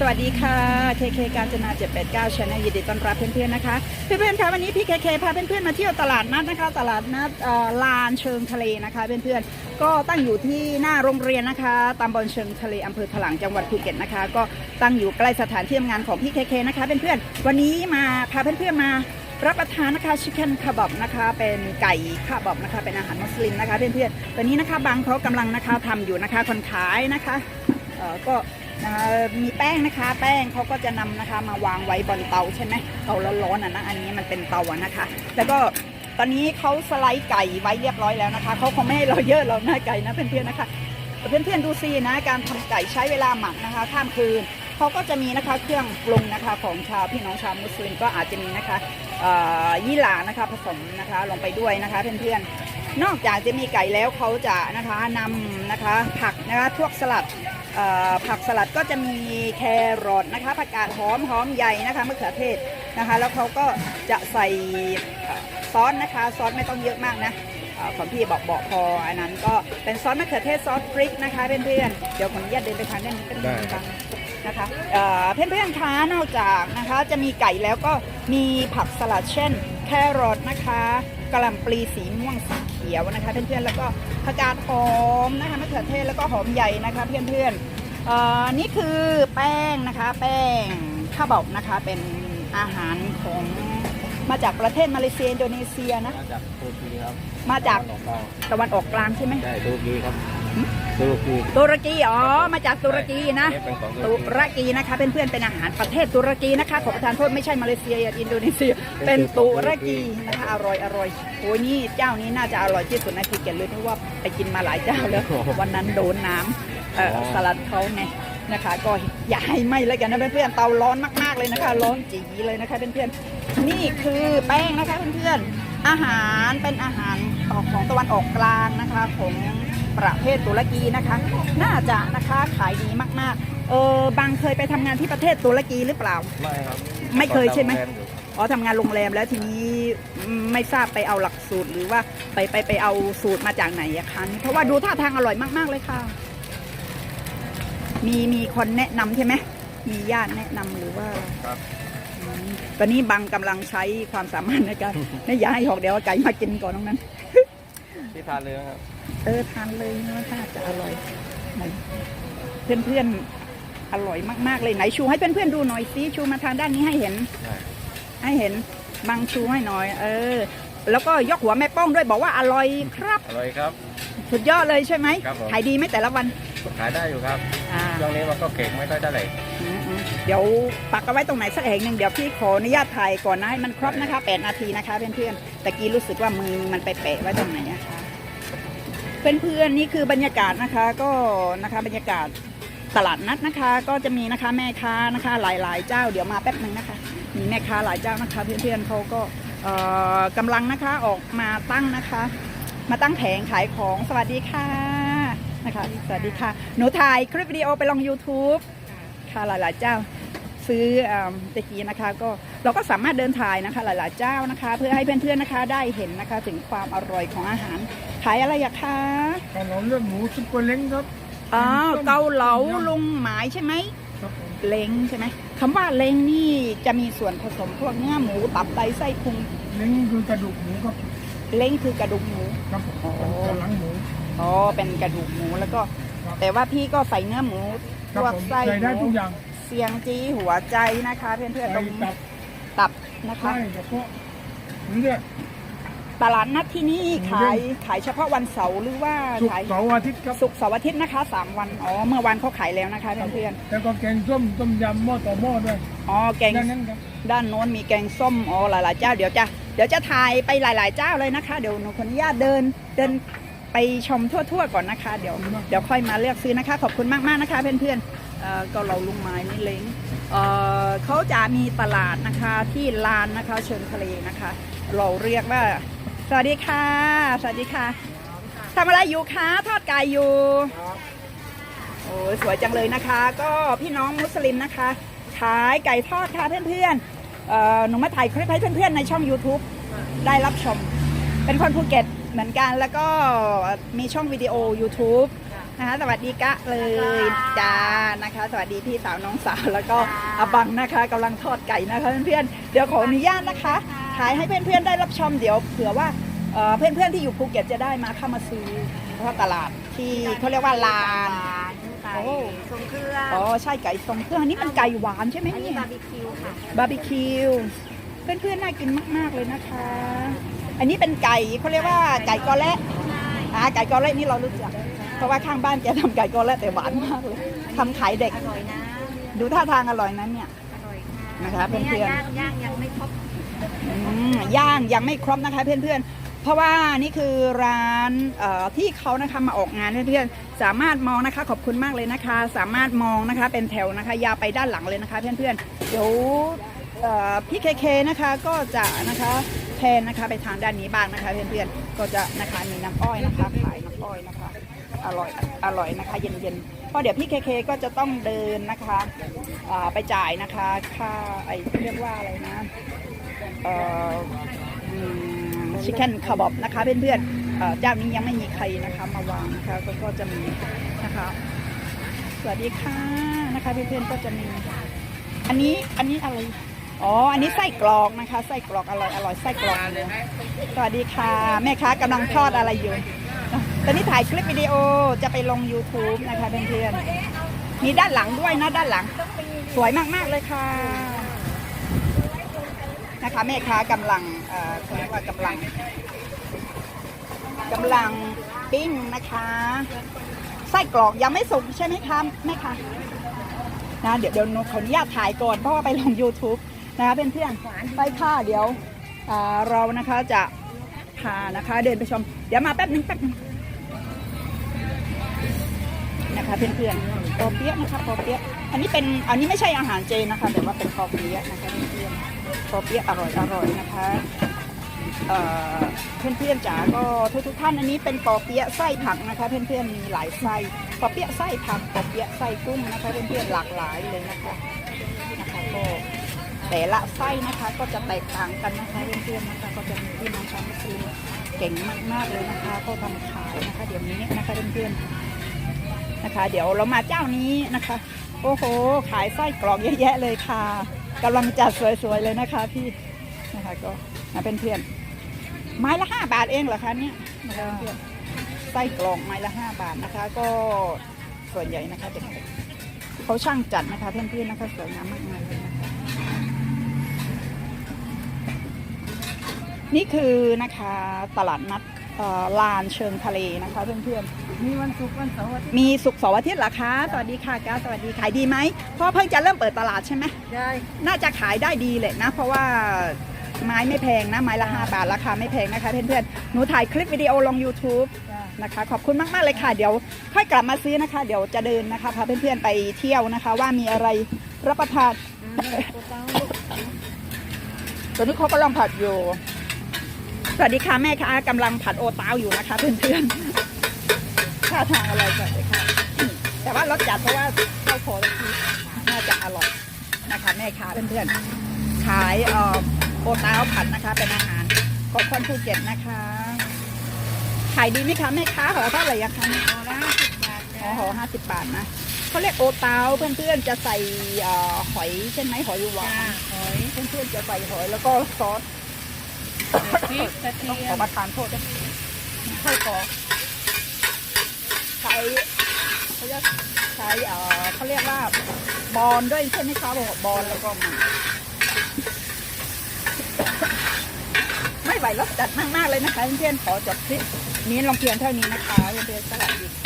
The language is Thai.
สวัสดีค่ะ KK การจนา789 Channel ยินดีต้อนรับเพื่อนๆนะคะ เพื่อนๆคะวันนี้พี่ KK พาเพื่อนๆมาเที่ยวตลาดนัดนะคะ ตลาดนัดลานเชิงทะเลนะคะ เพื่อนๆ ก็ตั้งอยู่ที่หน้าโรงเรียนนะคะตำบลเชิงทะเลอำเภอถลางจังหวัดภูเก็ตนะคะ ก็ตั้งอยู่ใกล้สถานที่ทำงานของพี่ KK นะคะเพื่อนๆ วันนี้มาพาเพื่อนๆมารับประทานนะคะชิคเก้นคาบับนะคะ เป็นไก่คาบับนะคะ เป็นอาหารมุสลิมนะคะเพื่อนๆตอนนี้นะคะบางเขากำลังนะคะทำอยู่นะคะคนขายนะคะก็ มีแป้งนะคะ แป้งเขาก็จะนำนะคะ มาวางไว้บนเตาใช่ไหมเตาร้อนๆอะนะอันนี้มันเป็นเตาอะนะคะ แล้วก็ตอนนี้เขาสไลด์ไก่ไว้เรียบร้อยแล้วนะคะเขาคงไม่ให้เราเยอะเราหน้าไก่นะเพื่อนๆนะคะเพื่อนๆดูสินะการทำไก่ใช้เวลาหมักนะคะข้ามคืนเขาก็จะมีนะคะเครื่องปรุงนะคะของชาวพี่น้องชาวมุสลิมก็อาจจะมีนะคะยี่หร่านะคะผสมนะคะลงไปด้วยนะคะเพื่อนๆนอกจากจะมีไก่แล้วเขาจะนะคะนำนะคะผักนะคะพวกสลัด ผักสลัดก็จะมีแครอทนะคะผักกาดหอมหอมใหญ่นะคะมะเขือเทศนะคะ แล้วเขาก็จะใส่ซอสนะคะ ซอสไม่ต้องเยอะมากนะของพี่บอกบอกพออันนั้นก็เป็นซอสมะเขือเทศซอสพริกนะคะเพื่อนๆเดี๋ยวขออนุญาตเดินไปทางด้านนี้เป็นได้งนะคะเอ่อเพื่อนๆคะนอกจากนะคะจะมีไก่แล้วก็มีผักสลัดเช่น แครอทนะคะ กะหล่ำปลีสีม่วงสีเขียวนะคะ เพื่อนๆแล้วก็ผักกาดหอมนะคะมะเขือเทศแล้วก็หอมใหญ่นะคะ เพื่อนๆเอ่อนี่คือแป้งนะคะ แป้งข้าวบอกนะคะเป็นอาหารของมาจากประเทศมาเลเซียอินโดนีเซียนะมาจากตุรกีครับมาจากตะวันออกกลางตะวันออกกลางใช่ไหมใช่ตุรกีครับ ตุรกีตุรกีอ๋อมาจากตุรกีนะใช่เป็นของตุรกีนะคะเพื่อนๆเป็นอาหารประเทศตุรกีนะคะขอประทานโทษไม่ใช่มาเลเซียอินโดนีเซีย เป็นตุรกีนะคะอร่อยอร่อยโอ้ยนี่เจ้านี้น่าจะอร่อยที่สุดในภูเก็ตเลยเพราะว่าไปกินมาหลายเจ้าแล้ววันนั้นโดนน้ำเอ่อสลัดเขาไงนะคะ ก็อย่าให้ไหมแล้วกันนะเพื่อนๆเตาร้อนมากๆเลยนะคะร้อนจีเลยนะคะเพื่อนๆนี่คือแป้งนะคะเพื่อนๆอาหารเป็นอาหารของตะวันออกกลางนะคะของ ประเทศตุรกีนะคะ น่าจะนะคะขายดีมากๆ เออบางเคยไปทำงานที่ประเทศตุรกีหรือเปล่า ไม่ครับไม่เคยใช่ไหม ตอนทำงานอยู่อ๋อทำงานโรงแรมแล้วทีนี้ไม่ทราบไปเอาหลักสูตรหรือว่าไปไปไปเอาสูตรมาจากไหนอะคะเพราะว่าดูท่าทางอร่อยมาก ๆ เลยค่ะ มีมีคนแนะนำใช่ไหมมีญาติแนะนำหรือว่าครับอืมตอนนี้บังกำลังใช้ความสามารถในการ ไม่อยากให้หอกเดี๋ยวเอาไก่มากินก่อนตรงนั้น ที่ทานเลยนะครับ เออทานเลยนะถ้าจะอร่อยไหนเพื่อนๆอร่อยมากๆเลยไหนชูให้เพื่อนๆดูหน่อยซิชูมาทางด้านนี้ให้เห็นใช่ให้เห็นบังชูให้หน่อย เออ แล้วก็ยกหัวแม่ป้องด้วยบอกว่าอร่อยครับอร่อยครับ สุดยอดเลยใช่ไหมครับผมขายดีไหมแต่ละวันขายได้อยู่ครับอ่าช่วงนี้มันก็เก่งไม่ค่อยเท่าไหร่อืมอืมเดี๋ยวปักเอาไว้ตรงไหนสักแห่งหนึ่งเดี๋ยวพี่ขออนุญาตถ่ายก่อนนะให้มันครบนะคะ8นาทีนะคะเพื่อนๆตะกี้รู้สึกว่ามือมันไปแปะไว้ตรงไหนนะคะ เพื่อนๆนี่คือบรรยากาศนะคะก็นะคะบรรยากาศตลาดนัดนะคะ ก็จะมีนะคะแม่ค้านะคะหลายๆเจ้า เดี๋ยวมาแป๊บหนึ่งนะคะ มีแม่ค้าหลายเจ้านะคะ เพื่อนๆเขาก็เอ่อกำลังนะคะออกมาตั้งนะคะ มาตั้งแผงขายของสวัสดีค่ะนะคะ สวัสดีค่ะ หนูถ่ายคลิปวิดีโอไปลง YouTube ค่ะหลายๆเจ้าซื้อเอ่อตะกี้นะคะก็เราก็สามารถเดินถ่ายนะคะหลายๆเจ้านะคะ เพื่อให้เพื่อนๆนะคะได้เห็นนะคะถึงความอร่อยของอาหาร ขายอะไรอะคะเกาเหลาเลือดหมูซุปเปอร์เล้งครับอ๋อเกาเหลาลุงหมายใช่ไหมครับผมเล้งใช่ไหมคำว่าเล้งนี่จะมีส่วนผสมพวกเนื้อหมูตับไตไส้พุงเล้งคือกระดูกหมูครับเล้งคือกระดูกหมูครับผมอ๋อเป็นตัวหลังหมูอ๋อเป็นกระดูกหมูแล้วก็ครับแต่ว่าพี่ก็ใส่เนื้อหมูครับพวกผมไส้ใส่ได้หมูทุกอย่างเสียงจีหัวใจนะคะ เพื่อนๆตใส่รงนี้ตับตับนะคะไส้กระเพาะเลือด ตลาดนัดที่นี่ขายขายเฉพาะวันเสาร์หรือว่าสุกขายร์เสาร์อาทิตย์ครับศุกร์เสาร์อาทิตย์นะคะสามวันอ๋อเมื่อวานเขาขายแล้วนะคะเพื่อนแล้วก็แกงส้มต้มยำหม้อต่อหม้อด้วยๆอ๋อแกงด้านนั้นครับด้านโน้นมีแกงส้มอ๋อหลายๆเจ้าเดี๋ยวจะเดี๋ยวจะถ่ายไปหลาย ๆ เจ้าเลยนะคะ เดี๋ยวหนูขออนุญาตเดินเดินไปชมทั่วๆก่อนนะคะเดี๋ยวเดี๋ยวค่อยมาเลือกซื้อนะคะ ขอบคุณมากๆนะคะเพื่อนๆเอ่อเก็เราลุงไม้นี่เล้งเอ่อเขาจะมีตลาดนะคะที่ลานนะคะ เชิงทะเลนะคะ เราเรียกว่า สวัสดีค่ะ สวัสดีค่ะทำอะไรอยู่คะทอดไก่อยู่โอ้ยสวยจังเลยนะคะ ก็พี่น้องมุสลิมนะคะ ขายไก่ทอดค่ะเพื่อนๆเอ่อหนูมาถ่ายคลิปให้เพื่อนๆในช่อง YouTube ได้รับชม เป็นคนภูเก็ตเหมือนกันแล้วก็มีช่องวิดีโอ YouTube นะคะสวัสดีกะเลยจ้านะคะ สวัสดีพี่สาวน้องสาวแล้วก็อาบังนะคะกำลังทอดไก่นะคะเพื่อนๆเดี๋ยวขออนุญาตนะคะ ขายให้เพื่อนๆได้รับชมเดี๋ยวเผื่อว่าเอ่อเพื่อนๆที่อยู่ภูเก็ตจะได้มาเข้ามาซื้อเพราะว่าตลาดที่เขาเรียกว่าลานไก่โอ้ทรงเครื่องอ๋อใช่ไก่ทรงเครื่องอันนี้เป็นไก่หวานใช่ไหมอันนี้เนี่ยบาร์บีคิวค่ะบาร์บีคิวเพื่อนๆน่ากินมากๆเลยนะคะ อันนี้เป็นไก่เขาเรียกว่าไก่กอและใช่อ่าไก่กอและนี่เรารู้จักเพราะว่าข้างบ้านแกทำไก่กอและแต่หวานมากเลยทำขายเด็กอร่อยนะดูท่าทางอร่อยนั้นเนี่ยอร่อยนะคะเพื่อนๆย่างย่างยังไม่ครบอืม ย่างยังไม่ครบนะคะเพื่อนๆ เพราะว่านี่คือร้านที่เขานะคะมาออกงานเพื่อนๆ สามารถมองนะคะขอบคุณมากเลยนะคะ สามารถมองนะคะเป็นแถวนะคะยาวไปด้านหลังเลยนะคะเพื่อนๆ เดี๋ยวพี่เคเคนะคะก็จะนะคะแทนนะคะไปทางด้านนี้บ้างนะคะเพื่อนๆ ก็จะนะคะมีน้ำอ้อยนะคะขายน้ำอ้อยนะคะอร่อยอร่อยนะคะเย็นๆเพราะเดี๋ยวพี่เคเคก็จะต้องเดินนะคะไปจ่ายนะคะค่าไอเรียกว่าอะไรนะ ชิคเก้นคาร์บอบนะคะเพื่อนๆเอ่อเจ้านี้ยังไม่มีใครนะคะมาวางนะคะก็ก็จะมีนะคะสวัสดีค่ะนะคะเพื่อนๆก็จะมี อันนี้อันนี้อะไรอ๋อ อันนี้ไส้กรอกนะคะ ไส้กรอกอร่อยอร่อยไส้กรอกสวัสดีค่ะ แม่ค้ากำลังทอดอะไรอยู่ ตอนนี้ถ่ายคลิปวิดีโอจะไปลง YouTube นะคะเพื่อนๆมีด้านหลังด้วยนะด้านหลัง สวยมากๆเลยค่ะ นะคะแม่ค้ากำลังเอ่อเขาเรียกว่ากำลังกำลังปิ้งนะคะไส้กรอกยังไม่สุกใช่ไหมคะแม่คะนะเดี๋ยวเดี๋ยวขออนุญาตถ่ายก่อนเพราะว่าไปลง YouTube นะคะเพื่อนๆไปค่ะเดี๋ยวเอ่อเรานะคะจะพานะคะเดินไปชม เดี๋ยวมาแป๊บนึงแป๊บนึงนะคะเพื่อนๆปอเปี๊ยะนะคะปอเปี๊ยะอันนี้เป็นอันนี้ไม่ใช่อาหารเจนะคะแต่ว่าเป็นปอเปี๊ยะนะคะเพื่อนๆ ปอเปี๊ยะอร่อยอร่อยนะคะเอ่อเพื่อนๆจ๋าก็ทุกทุกๆท่านอันนี้เป็นปอเปี๊ยะไส้ผักนะคะ เพื่อนๆมีหลายไส้ปอเปี๊ยะไส้ผักปอเปี๊ยะไส้กุ้งนะคะเพื่อนๆหลากหลายเลยนะคะนะคะก็แต่ละไส้นะคะก็จะแตกต่างกันนะคะเพื่อนๆนะคะก็จะมีที่น้องชางซื้อเก่งมากๆเลยนะคะ ก็ทำขายนะคะ เดี๋ยวนี้นะคะเพื่อนๆนะคะ เดี๋ยวเรามาเจ้านี้นะคะ โอ้โห ขายไส้กรอกเยอะแยะเลยค่ะ กำลังจัดสวยๆเลยนะคะพี่นะคะก็นะเป็นเพื่อนไม้ละห้าบาทเองเหรอคะเนี่ยนะคะเพื่อนไส้กรอกไม้ละห้าบาทนะคะ ก็ส่วนใหญ่นะคะเด็กๆเขาช่างจัดนะคะเพื่อนๆนะคะสวยงามมากเลยนะคะนี่คือนะคะตลาดนัด ลานเชิงทะเลนะคะเพื่อนๆมีวันศุกร์วันเสาร์อาทิตย์มีสุกร์เสาร์อาทิตย์เหรอคะสวัสดีค่ะก้าวสวัสดีขายดีไหมเพราะเพิ่งจะเริ่มเปิดตลาดใช่ไหมได้น่าจะขายได้ดีเลยนะ เพราะว่าไม้ไม่แพงนะไม้ละ5บาทราคาไม่แพงนะคะเพื่อนๆหนูถ่ายคลิปวิดีโอลง YouTube จ้านะคะขอบคุณมากๆเลยค่ะเดี๋ยว ค่อยกลับมาซื้อนะคะ เดี๋ยวจะเดินนะคะพาเพื่อนๆไปเที่ยวนะคะ ว่ามีอะไรรับประทานตอนนี้เขากำลังผัดอยู่ สวัสดีค่ะแม่ค้ากำลังผัดโอตาวอยู่นะคะเพื่อนๆท่าทางอะไรก่อนเลยค่ะอืมแต่ว่ารสจัดเพราะว่าข้าวโพดที่น่าจะอร่อยนะคะแม่ค้าเพื่อนๆ ขายเอ่อโอตาวผัดนะคะ เป็นอาหารของคนภูเก็ตนะคะขายดีไหมคะแม่ค้าห่อเท่าไหร่อะคะห่อละห้าสิบบาทอ๋อห่อห้าสิบบาทนะเขาเรียกโอตาวเพื่อนๆจะใส่เอ่อหอยใช่ไหมหอยหวาจ้านหอยเพื่อนๆจะใส่หอยแล้วก็ซอส พริกกระเทีต้องยขอมประทานโทษด้วยค่อยขอใช้เขาเรียกใช้เอ่อเขาเรียกว่าบอลด้วยใช่ไหมคะบอกบอลแล้วก็มาไม่ไหวแล้วจัดมากๆเลยนะคะเพื่อนๆขอจบคลิปนี้ลองเพียงเท่านี้นะคะเพื่อนๆสวัสดีค่ะ